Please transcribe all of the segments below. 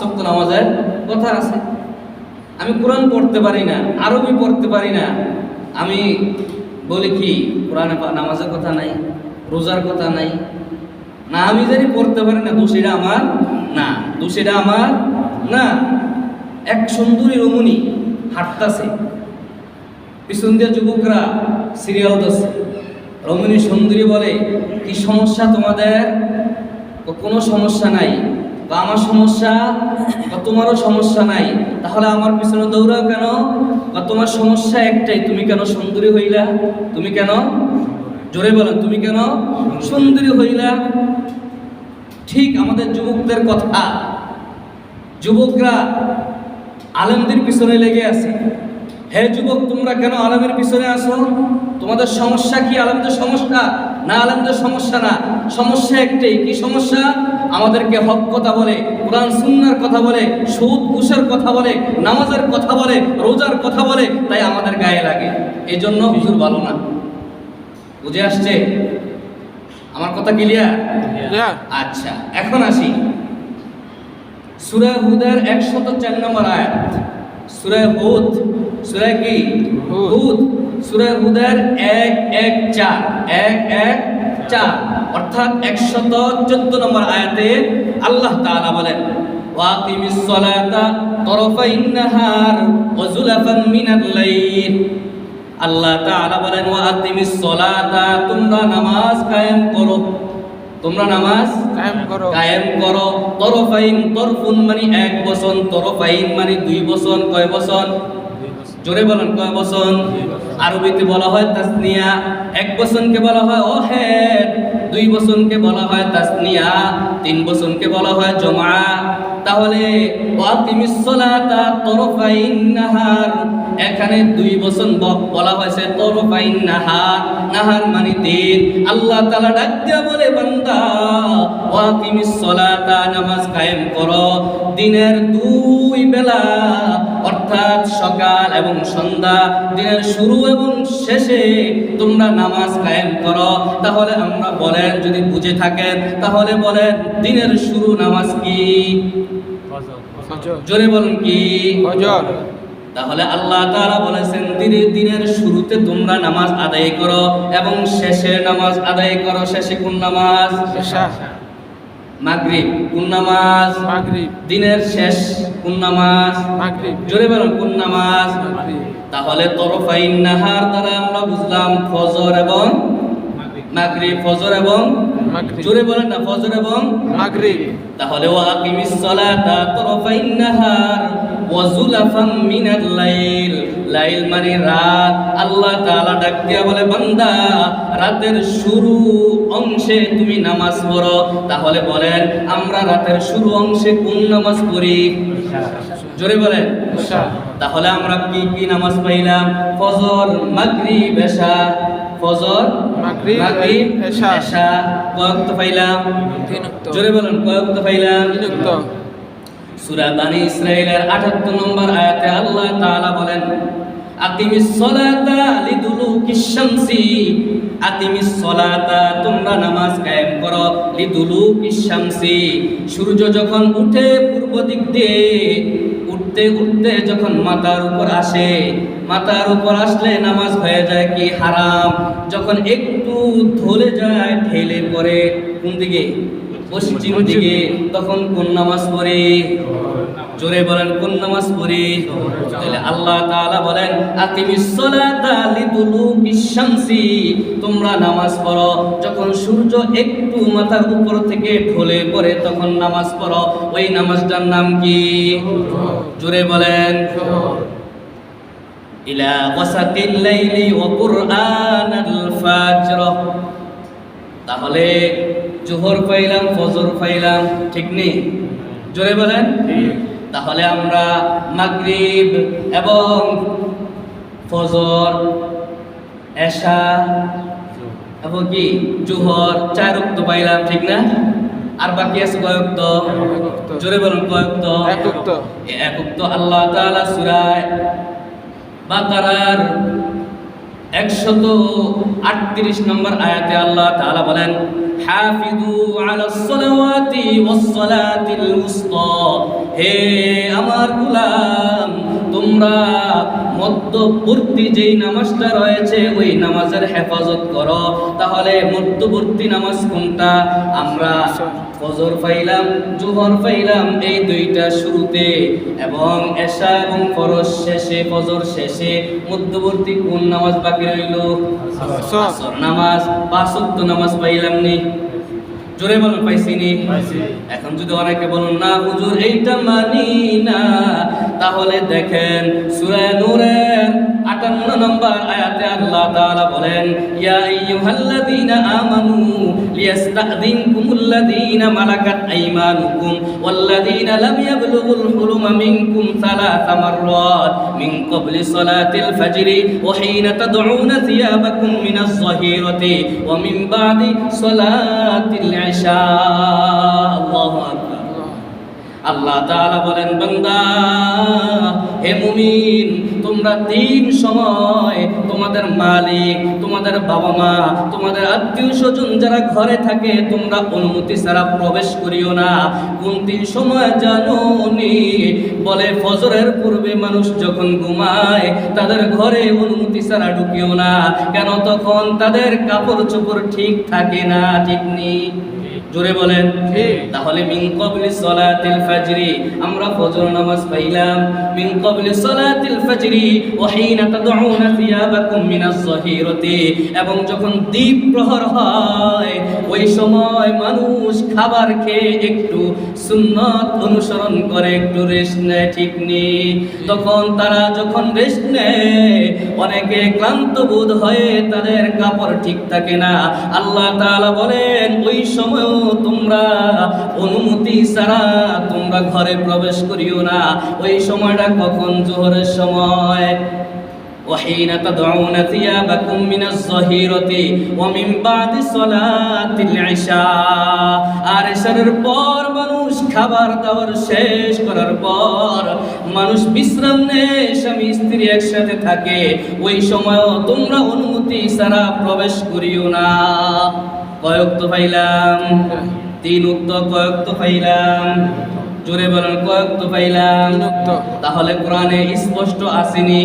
পাঁচ নামাজের কথা আছে। আমি কোরআন পড়তে পারি না, আরবি পড়তে পারি না। আমি বলি কি, কোরআনে নামাজের কথা নাই, রোজার কথা নাই। না, আমি জানি পড়তে পারি না, দোষীরা আমার না, দোষীরা আমার না। এক সুন্দরী রমণী হাঁটতাছে। পিছন দিয়ে যুবকরা সিরিয়াল দছে রমণী সুন্দরী বলে, কি সমস্যা তোমাদের? কোনো সমস্যা নাই। বা আমার সমস্যা, বা তোমারও সমস্যা নাই, তাহলে আমার পিছনে দৌড়াও কেন? বা তোমার সমস্যা একটাই, তুমি কেন সুন্দরী হইলা? তুমি কেন? জোরে বলেন, তুমি কেন সুন্দরী হইলা? ঠিক আমাদের যুবকদের কথা। যুবকরা আলেমদের পিছনে লেগে আছে। হে যুবক, তোমরা কেন আলেমের পিছনে আসো তোমাদের সমস্যা কি? আলেমদের সমস্যা? না আলেমদের সমস্যা না। সমস্যা একটাই কি সমস্যা? আমাদেরকে হক কথা বলে কোরআন সুন্নার কথা বলে সুদ ঘুষের কথা বলে নামাজের কথা বলে রোজার কথা বলে তাই আমাদের গায়ে লাগে। এই জন্য হুজুর ভালো না। বুঝে আসছে? আমার কথা ক্লিয়ার আচ্ছা এখন আসি। সূরা হুদের 104 নম্বর আয়াত। সূরা হুদ সূরা কি? হুদ। হুদ। সূরা হুদের 1 1 4 1 1 4 অর্থাৎ 114 নম্বর আয়াতে আল্লাহ তাআলা বলেন সালাতা তরফাইন নাহার ওয়া যুলাফান মিনাল লাইল। আল্লাহ তাআলা বলেন ওয়াকিমিস সালাতা তোমরা নামাজ কায়েম করো। তোমরা নামাজ কায়েম করো। কায়েম করো। তরফাইন তরফুন মানে এক বছর তরফাইন মানে দুই বছর কয় বছর জোরে বলেন কয় বছর আরবিতে বলা হয় তাসনিয়া। এক বছরকে বলা হয় ওহেদ দুই বছরকে বলা হয় তাসনিয়া তিন বছরকে বলা হয় জমা তাহলে ওয়াকিমিস সালাতা তরফাইন নাহার। এখানে দুই বছর ব- বলা হয়েছে তরফাইন নাহার নাহার মানে দিন। আল্লাহ তালা ডাক দিয়া বলে বান্দা ওয়াকিমিস সালাতা নামাজ কায়েম করো। দিনের দুই বেলা অর্থাৎ সকাল এবং সন্ধ্যা দিনের শুরু এবং শেষে তোমরা নামাজ কায়েম করো। তাহলে আমরা বলেন যদি বুঝে থাকেন তাহলে বলেন দিনের শুরু নামাজ কি? ফজর। জোরে বলুন কি? ফজর। তাহলে আল্লাহ তারা বলেছেন দিনের দিনের শুরুতে তোমরা নামাজ আদায় করো এবং শেষে নামাজ আদায় করো। শেষে কোন নামাজ? মাগরিব। কোন নামাজ? মাগরিব। দিনের শেষ কোন নামাজ? মাগরিব। জোরে বলুন কোন নামাজ? তাহলে তরফাইন নাহার দ্বারা আমরা বুঝলাম ফজর এবং মাগরিব। ফজর এবং জোরে বলেন না ফজর এবং মাগরিব। তাহলে ওয়াকিমিস সালাতা তরফাইন নাহার। ওয়া যুলাফাম মিনাল লাইল। লাইল মানে রাত। আল্লাহ তাআলা ডাক দিয়া বলে বান্দা রাতের শুরু অংশে তুমি নামাজ পড়ো। তাহলে বলেন আমরা রাতের শুরু অংশে কোন নামাজ পড়ি? জোরে বলেন। তাহলে আমরা কি কি নামাজ পাইলাম? ফজর মাগরিব এশা। ফজর মাগরিব, এশা। কয়েকটা পাইলাম? জোরে বলুন কয়েকটা পাইলাম? তিন সূরা বানি ইসরাঈলের 78 নম্বর আয়াতে আল্লাহ তাআলা বলেন, আকিমিস সালাতা লিদুলুকিশ শামসি আকিমিস সালাতা, তোমরা নামাজ কায়েম করো লিদুলুকিশ শামসি সূর্য যখন উঠে পূর্ব দিক দিয়ে, উঠতে উঠতে যখন মাথার উপর আসে, মাথার উপর আসলে নামাজ হয়ে যায় কি হারাম, যখন একটু ধরে যায় ঠেলে পড়ে কোন দিকে? পশ্চিম দিকে তখন কোন নামাজ পড়ে? জোরে বলেন কোন নামাজ পড়ি? তাহলে আল্লাহ তাআলা বলেন আকিমিস সালাতা লিদুলুকিশ শামসি। তোমরা নামাজ পড়ো। যখন সূর্য একটু মাথার উপর থেকে ঢলে পড়ে তখন নামাজ পড়ো। ওই নামাজটার নাম কি? জোরে বলেন। ইলা ওয়াসাতিল লাইলি ওয়া কুরআনাল ফাজর। তাহলে জোহর পাইলাম ফজর পাইলাম ঠিক নেই? জোরে বলেন? তাহলে আমরা মাগরিব এবং ফজর এশা এবং কি? জোহর চার উক্ত পাইলাম ঠিক না? আর বাকি আছে কয়েকত। জোরে বলুন কয়েকত এক উক্ত এক উক্ত আল্লাহ তাআলা সূরায় বাকারার একশত আটত্রিশ নম্বর আয়াতে আল্লাহ তাআলা বলেন হাফিজু আলাস সালাওয়াতি ওয়াস সালাতিল হে আমার গোলাম তোমরা মধ্যবর্তী যেই নামাজটা রয়েছে ওই নামাজের হেফাজত করো। তাহলে মধ্যবর্তী নামাজ কোনটা? আমরা ফজর পাইলাম জোহর পাইলাম এই দুইটা শুরুতে। এবং এশা এবং ফরজ শেষে ফজর শেষে মধ্যবর্তী কোন নামাজ বাকি রইল? নামাজ। পাঁচ ওয়াক্ত নামাজ পাইলাম নি। জোরে বলুন পাইছিনি এখন যদি অনেকে বলুন না হুজুর এইটা মানি না। তাহলে দেখেন সূরা নূরের 58 নম্বর আয়াতে আল্লাহ তাআলা বলেন, ইয়া আইয়ুহাল্লাযীনা আমানু লিয়াস্তাযিনকুমুল্লাযীনা মালাকাত আইমানুকুম ওয়াল্লাযীনা লাম ইয়াবলুগুল হুলুমা মিনকুম সালাসা মাররাত মিন ক্বাবলি সালাতিল ফাজরি ওয়া হিনা তাদউনা থিয়াবাকুম মিনাজ যাহিরাতি ওয়া মিন বাদি সালাতিল ইশা আল্লাহু আকবার। আল্লাহ বলেন, বান্দা, হে মুমিন, তোমরা তিন সময় তোমাদের মালিক, তোমাদের বাবা মা তোমাদের আত্মীয় স্বজন যারা ঘরে থাকে, তোমরা অনুমতি ছাড়া প্রবেশ করিও না। কোন তিন সময় জানো বলে, ফজরের পূর্বে মানুষ যখন ঘুমায়, তাদের ঘরে অনুমতি ছাড়া ঢুকিও না। কেন তখন তাদের কাপড় চোপড় ঠিক থাকে না, ঠিক নেই? জোরে বলেন তাহলে মিন কবলি সলাতিল ফাজরি আমরা ফজর নামাজ পাইলাম। মিন কবলি সলাতিল ফাজরি ওয়া হিনা তাদউনা থিয়াবাকুম মিনাজ যাহিরাতি এবং যখন দ্বীপ প্রহর হয় ওই সময় মানুষ খাবার খেয়ে একটু সুন্নত অনুসরণ করে একটু রেস্ট নেয় ঠিক নেই তখন তারা যখন রেস্ট নেয় অনেকে ক্লান্ত বোধ হয়ে তাদের কাপড় ঠিক থাকে না। আল্লাহ তাআলা বলেন ওই সময়ও তোমরা অনুমতি ছাড়া তোমরা ঘরে প্রবেশ করিও না। ওই সময়টা কখন? জোহরের সময়। وحين تضعون ثيابكم من الظهيرة ومن بعد صلاة العشاء আর এসারের পর মানুষ খাবার দাবার শেষ করার পর মানুষ বিশ্রাম নেয় স্বামী স্ত্রী একসাথে থাকে ওই সময়ও তোমরা অনুমতি ছাড়া প্রবেশ করিও না কয়েক তো পাইলাম তিন উক্ত কয়েক তো পাইলাম জোরে বলেন কয়েক তো পাইলাম তিন উক্ত। তাহলে কোরআনে স্পষ্ট আসেনি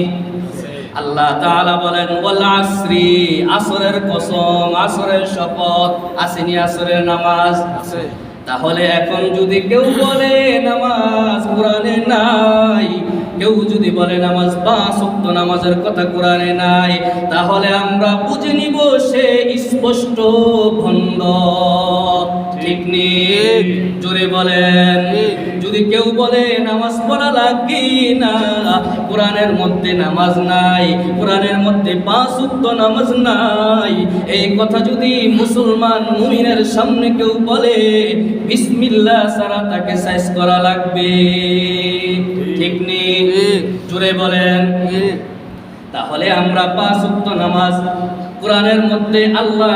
আল্লাহ তাআলা বলেন ওয়াল আসরি আসরের কসম আসরের শপথ আসেনি আসরের নামাজ। আছে। তাহলে এখন যদি কেউ বলে নামাজ কোরআনে নাই কেউ যদি বলে নামাজ পাঁচ ওয়াক্ত নামাজের কথা কোরআনে নাই তাহলে আমরা বুঝে নিব সে স্পষ্ট ভণ্ড। জোরে বলেন, যদি কেউ বলে নামাজ পড়া না, কোরআনের মধ্যে নামাজ নাই, কোরআনের মধ্যে পাঁচ উক্ত নামাজ নাই, এই কথা যদি মুসলমান মুমিনের সামনে কেউ বলে, বিসমিল্লাহ সারা তাকে সাইজ করা লাগবে। ঠিক নেই। জোরে বলেন, তাহলে আমরা পাঁচ উক্ত নামাজ কোরআনের মধ্যে আল্লাহ